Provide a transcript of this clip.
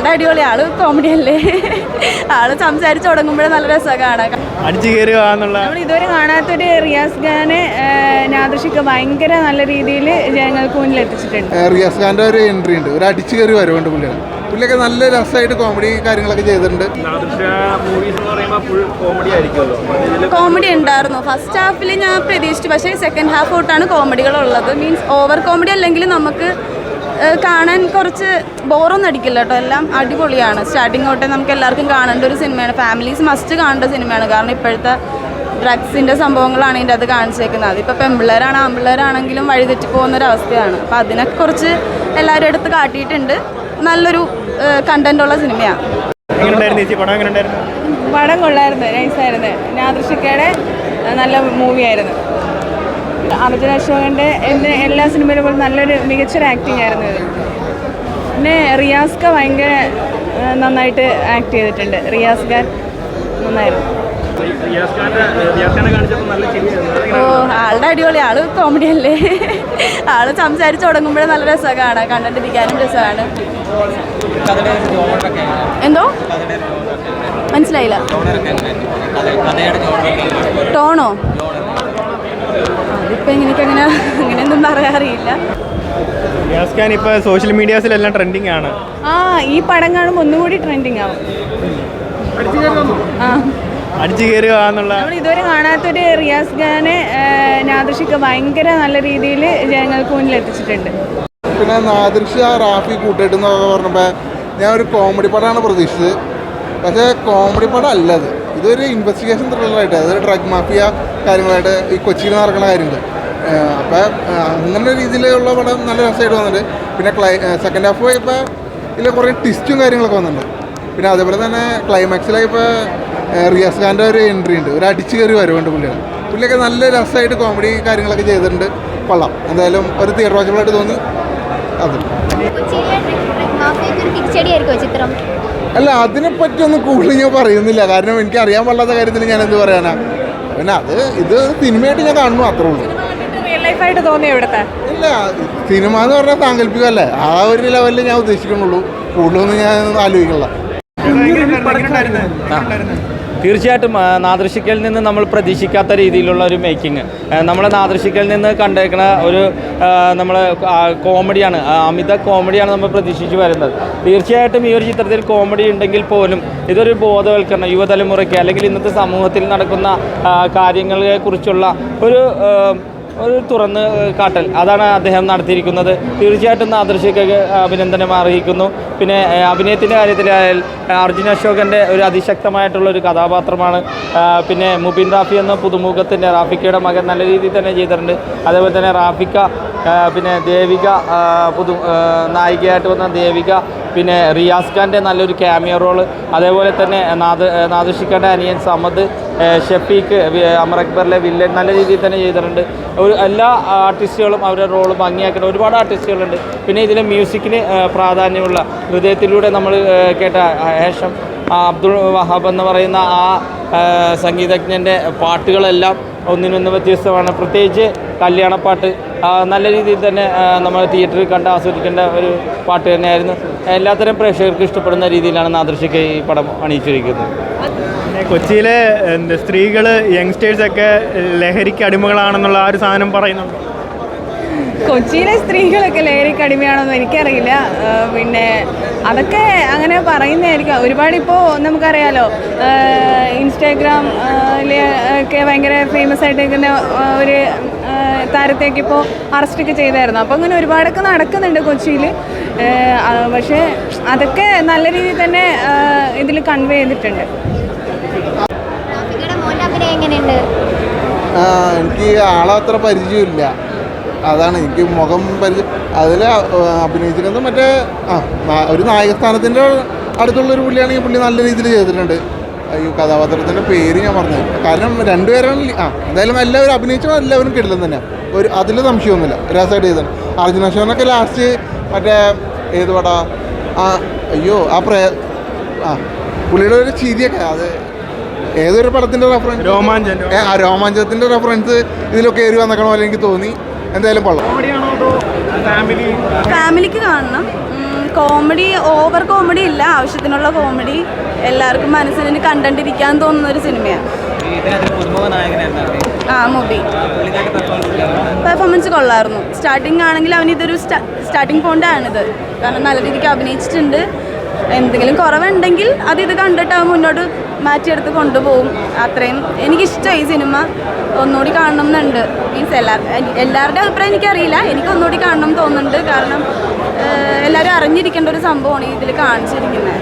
ആളുടെ അടിപൊളി. ആൾ കോമഡി അല്ലേ? ആൾ സംസാരിച്ചു തുടങ്ങുമ്പോഴേ നല്ല രസമാണ്. കാണാൻ അടിച്ചു കയറുക എന്നുള്ള നമ്മൾ ഇതുവരെ കാണാത്തൊരു റിയാസ് ഖാനെ നാദൃഷിക്ക് ഭയങ്കര നല്ല രീതിയിൽ ജനങ്ങൾക്ക് മുന്നിൽ എത്തിച്ചിട്ടുണ്ട്. റിയാസ് ഖാന്റെ ഒരു എൻട്രി ഉണ്ട്. ഒരു അടിച്ചു കയറി വരവുണ്ട് പുള്ളിയാണ്. പുള്ളിയൊക്കെ നല്ല രസമായിട്ട് കോമഡി കാര്യങ്ങളൊക്കെ ചെയ്തിട്ടുണ്ട്. കോമഡി ഉണ്ടായിരുന്നു. ഫസ്റ്റ് ഹാഫിൽ ഞാൻ പ്രതീക്ഷിച്ചു. പക്ഷേ സെക്കൻഡ് ഹാഫ് തൊട്ടാണ് കോമഡികളുള്ളത് മീൻസ് ഓവർ കോമഡി അല്ലെങ്കിൽ നമുക്ക് കാണാൻ കുറച്ച് ബോറൊന്നും അടിക്കില്ല കേട്ടോ. എല്ലാം അടിപൊളിയാണ്. സ്റ്റാർട്ടിങ് തൊട്ടേ നമുക്ക് എല്ലാവർക്കും കാണേണ്ട ഒരു സിനിമയാണ്. ഫാമിലീസ് മസ്റ്റ് കാണേണ്ട സിനിമയാണ്. കാരണം ഇപ്പോഴത്തെ ഡ്രഗ്സിന്റെ സംഭവങ്ങളാണ് ഇതിന്റെ അത് കാണിച്ചേക്കുന്നത്. അതിപ്പോൾ പെൺപിള്ളേരാണ് ആൺപിള്ളേരാണെങ്കിലും വഴിതെറ്റി അവസ്ഥയാണ് അപ്പോൾ അതിനൊക്കെ കുറച്ച് എല്ലാവരും എടുത്ത് കാട്ടിയിട്ടുണ്ട്. നല്ലൊരു കണ്ടന്റ് ഉള്ള സിനിമയാണ് പടം എങ്ങനെ ഉണ്ടായിരുന്നു പടം കൊള്ളായിരുന്നു. നൈസായിരുന്നു. നാദൃഷിക്കയുടെ നല്ല മൂവിയായിരുന്നു അർജുന അശോകന്റെ എന്ന് എല്ലാ സിനിമയിലും പോലെ നല്ലൊരു മികച്ചൊരു ആക്ടിങ് ആയിരുന്നു ഇത്. പിന്നെ റിയാസ്ക ഭയങ്കര നന്നായിട്ട് ആക്ട് ചെയ്തിട്ടുണ്ട്. റിയാസ് ഖാൻ നന്നായിരുന്നു. ഓ ആളുടെ അടിപൊളി. ആൾ കോമഡി അല്ലേ? ആൾ സംസാരിച്ചു തുടങ്ങുമ്പോഴേ നല്ല രസമാണ്. കണ്ടിരിക്കാനും കണ്ടിട്ടിരിക്കാനും രസമാണ്. എന്തോ? മനസ്സിലായില്ല. ടോണോ? എനിക്കങ്ങനെ അങ്ങനെയൊന്നും പറയാറിയില്ല റിയാസ് ഖാൻ ഇപ്പോൾ സോഷ്യൽ മീഡിയാസിലെല്ലാം ട്രെൻഡിങ് ആണ്. ആ ഈ പടം കാണുമ്പോൾ ഒന്നുകൂടി ട്രെൻഡിങ് ആവും. ആ. അടിച്ചു കയറുക എന്നുള്ള നമ്മൾ ഇതുവരെ കാണാത്തൊരു റിയാസ് ഖാനെ നാദൃഷിക്ക് ഭയങ്കര നല്ല രീതിയിൽ ജനങ്ങൾക്ക് മുന്നിൽ എത്തിച്ചിട്ടുണ്ട്. പിന്നെ നാദൃഷ റാഫി കൂട്ടായിട്ട് എന്നൊക്കെ പറഞ്ഞപ്പോൾ ഞാൻ ഒരു കോമഡി പടമാണ് പ്രതീക്ഷിച്ചത്. പക്ഷേ കോമഡി പടം അല്ല അത്. ഇതൊരു ഇൻവെസ്റ്റിഗേഷൻ ത്രില്ലറായിട്ട് അതൊരു ഡ്രഗ് മാഫിയ കാര്യങ്ങളായിട്ട് ഈ കൊച്ചിയിൽ നടക്കുന്ന കാര്യങ്ങൾ അപ്പോൾ അങ്ങനെ രീതിയിലുള്ള പടം നല്ല രസമായിട്ട് വന്നിട്ട് പിന്നെ ക്ലൈ സെക്കൻഡ് ഹാഫ് പോയപ്പോൾ ഇതിൽ കുറേ ട്വിസ്റ്റും കാര്യങ്ങളൊക്കെ വന്നിട്ടുണ്ട്. പിന്നെ അതേപോലെ തന്നെ ക്ലൈമാക്സിലായപ്പോൾ റിയാസ് ഖാന്റെ ഒരു എൻട്രി ഉണ്ട്. ഒരു അടിച്ചു കയറി വരവുണ്ട് പുള്ളിയാണ് പുള്ളിയൊക്കെ നല്ല രസമായിട്ട് കോമഡി കാര്യങ്ങളൊക്കെ ചെയ്തിട്ടുണ്ട്. കൊള്ളാം. എന്തായാലും ഒരു തിയേറ്റർ വാച്ചബിളായിട്ട് തോന്നി. അത്. അല്ല അതിനെപ്പറ്റി ഒന്നും കൂടുതൽ ഞാൻ പറയുന്നില്ല. കാരണം എനിക്ക് അറിയാൻ പാടില്ലാത്ത കാര്യത്തിൽ ഞാൻ എന്ത് പറയാനാ? പിന്നെ അത് ഇത് സിനിമയായിട്ട് ഞാൻ കാണുന്നു അത്രേ ഉള്ളൂ. റിയൽ തോന്നിയോ തോന്നി ഇവിടുത്തെ? ഇല്ല സിനിമ എന്ന് പറഞ്ഞാൽ സാങ്കല്പികമല്ലേ. ആ ഒരു ലെവലിൽ ഞാൻ ഉദ്ദേശിക്കുന്നുള്ളൂ. കൂടുതലൊന്നും ഞാൻ ആലോചിക്കില്ല തീർച്ചയായിട്ടും നാദൃശിക്കൽ നിന്ന് നമ്മൾ പ്രതീക്ഷിക്കാത്ത രീതിയിലുള്ള ഒരു മേക്കിംഗ്. നമ്മൾ നാദൃശിക്കൽ നിന്ന് കണ്ടേക്കുന്ന ഒരു നമ്മൾ കോമഡിയാണ് അമിത കോമഡിയാണ് നമ്മൾ പ്രതീക്ഷിച്ച് വരുന്നത്. തീർച്ചയായിട്ടും ഈ ഒരു ചിത്രത്തിൽ കോമഡി ഉണ്ടെങ്കിൽ പോലും ഇതൊരു ബോധവൽക്കരണം യുവതലമുറയ്ക്ക് അല്ലെങ്കിൽ ഇന്നത്തെ സമൂഹത്തിൽ നടക്കുന്ന കാര്യങ്ങളെ കാര്യങ്ങളെക്കുറിച്ചുള്ള ഒരു ഒരു തുറന്ന് കാട്ടൽ. അതാണ് അദ്ദേഹം നടത്തിയിരിക്കുന്നത്. തീർച്ചയായിട്ടും ആദർശിക്ക് അഭിനന്ദനം അറിയിക്കുന്നു പിന്നെ അഭിനയത്തിന്റെ കാര്യത്തിലായാൽ അർജുൻ അശോകന്റെ ഒരു അതിശക്തമായിട്ടുള്ള ഒരു കഥാപാത്രമാണ്. പിന്നെ മുബിൻ റാഫി എന്ന പുതുമുഖത്തിന്റെ റാഫിക്കയുടെ മകൻ നല്ല രീതിയിൽ തന്നെ ചെയ്തിട്ടുണ്ട്. അതേപോലെ തന്നെ റാഫിക്ക പിന്നെ ദേവിക പുതു നായികയായിട്ട് വന്ന ദേവിക പിന്നെ റിയാസ് ഖാന്റെ നല്ലൊരു ക്യാമിയോ റോൾ അതേപോലെ തന്നെ നാദ നാദുഷിക്കാന്റെ അനിയൻ സമദ് ഷെഫീഖ് അമർ അക്ബറിലെ വില്ലൻ നല്ല രീതിയിൽ തന്നെ ചെയ്തിട്ടുണ്ട്. ഒരു എല്ലാ ആർട്ടിസ്റ്റുകളും അവരുടെ റോൾ ഭംഗിയാക്കുന്ന ഒരുപാട് ആർട്ടിസ്റ്റുകളുണ്ട് പിന്നെ ഇതിലെ മ്യൂസിക്കിന് പ്രാധാന്യമുള്ള ഹൃദയത്തിലൂടെ നമ്മൾ കേട്ട ആ അബ്ദുൾ വഹാബ് എന്ന് പറയുന്ന ആ സംഗീതജ്ഞന്റെ പാട്ടുകളെല്ലാം ഒന്നിനൊന്ന് വ്യത്യസ്തമാണ്. പ്രത്യേകിച്ച് കല്യാണപ്പാട്ട് നല്ല രീതിയിൽ തന്നെ നമ്മൾ തിയേറ്ററിൽ കണ്ട് ആസ്വദിക്കേണ്ട ഒരു പാട്ട് തന്നെയായിരുന്നു. എല്ലാത്തരം പ്രേക്ഷകർക്ക് ഇഷ്ടപ്പെടുന്ന രീതിയിലാണ് നാദൃശിക്ക് ഈ പടം അണിയിച്ചിരിക്കുന്നത്. പിന്നെ കൊച്ചിയിലെ എന്താ സ്ത്രീകൾ യങ്സ്റ്റേഴ്സൊക്കെ ലഹരിക്ക് അടിമകളാണെന്നുള്ള ആ ഒരു സാധനം പറയുന്നുണ്ട്? കൊച്ചിയിലെ സ്ത്രീകളൊക്കെ ലഹരിക്ക് അടിമയാണെന്ന് എനിക്കറിയില്ല. പിന്നെ അതൊക്കെ അങ്ങനെ പറയുന്നതായിരിക്കും. ഒരുപാട് ഇപ്പോൾ നമുക്കറിയാലോ ഇൻസ്റ്റാഗ്രാം ഒക്കെ ഭയങ്കര ഫേമസ് ആയിട്ട് നിൽക്കുന്ന ഒരു താരത്തേക്ക് ഇപ്പോൾ അറസ്റ്റൊക്കെ ചെയ്തായിരുന്നു. അപ്പോൾ അങ്ങനെ ഒരുപാടൊക്കെ നടക്കുന്നുണ്ട് കൊച്ചിയിൽ പക്ഷേ അതൊക്കെ നല്ല രീതിയിൽ തന്നെ ഇതിൽ കൺവേ ചെയ്തിട്ടുണ്ട്. എനിക്ക് ആളെ അത്ര പരിചയമില്ല. അതാണ് എനിക്ക് മുഖം പരിചയം അതിൽ അഭിനയിച്ചിരുന്നത് മറ്റേ ആ ഒരു നായകസ്ഥാനത്തിന്റെ അടുത്തുള്ളൊരു പുള്ളിയാണെങ്കിൽ പുള്ളി നല്ല രീതിയിൽ ചെയ്തിട്ടുണ്ട്. ഈ കഥാപാത്രത്തിന്റെ പേര് ഞാൻ പറഞ്ഞു കാരണം രണ്ടുപേരാണ് ആ എന്തായാലും എല്ലാവരും അഭിനയിച്ചാൽ എല്ലാവരും കിടിലം തന്നെ ഒരു അതിൽ സംശയമൊന്നുമില്ല. രസമായിട്ട് ചെയ്തത് അർജുന ശോനൊക്കെ ലാസ്റ്റ് മറ്റേ ഏത് പടാ? ആ അയ്യോ ആ പ്രേ ആ പുള്ളിയുടെ ഒരു ചിരിയൊക്കെ അത് ഏതൊരു പടത്തിന്റെ റെഫറൻസ് രോമാഞ്ചം ആ രോമാഞ്ചത്തിന്റെ റെഫറൻസ് ഇതിലൊക്കെ ഏറി വന്നേക്കണ പോലെ എനിക്ക് തോന്നി. എന്തായാലും കൊള്ളാം. കോമഡിയാണോ അതോ ഫാമിലി? ഫാമിലിക്ക് കാണണം. കോമഡി ഓവർ കോമഡി ഇല്ല. ആവശ്യത്തിനുള്ള കോമഡി എല്ലാവർക്കും മനസ്സിന് കണ്ടിരിക്കാൻ തോന്നുന്ന ഒരു സിനിമയാണ്. ആ മൂവി പെർഫോമൻസ് കൊള്ളായിരുന്നു. സ്റ്റാർട്ടിങ് ആണെങ്കിൽ അവൻ ഇതൊരു സ്റ്റാർട്ടിംഗ് പോയിന്റ് ആണിത്. കാരണം നല്ല രീതിക്ക് അഭിനയിച്ചിട്ടുണ്ട്. എന്തെങ്കിലും കുറവുണ്ടെങ്കിൽ അത് ഇത് കണ്ടിട്ട് അവൻ മുന്നോട്ട് മാറ്റിയെടുത്ത് കൊണ്ടുപോകും. അത്രയും എനിക്കിഷ്ടമായി സിനിമ. ഒന്നുകൂടി കാണണം എന്നുണ്ട് മീൻസ് എല്ലാ എല്ലാവരുടെ അഭിപ്രായം എനിക്കറിയില്ല. എനിക്ക് ഒന്നുകൂടി കാണണം തോന്നുന്നുണ്ട്. കാരണം എല്ലാവരും അറിഞ്ഞിരിക്കേണ്ട ഒരു സംഭവമാണ് ഇതിൽ കാണിച്ചിരിക്കുന്നത്.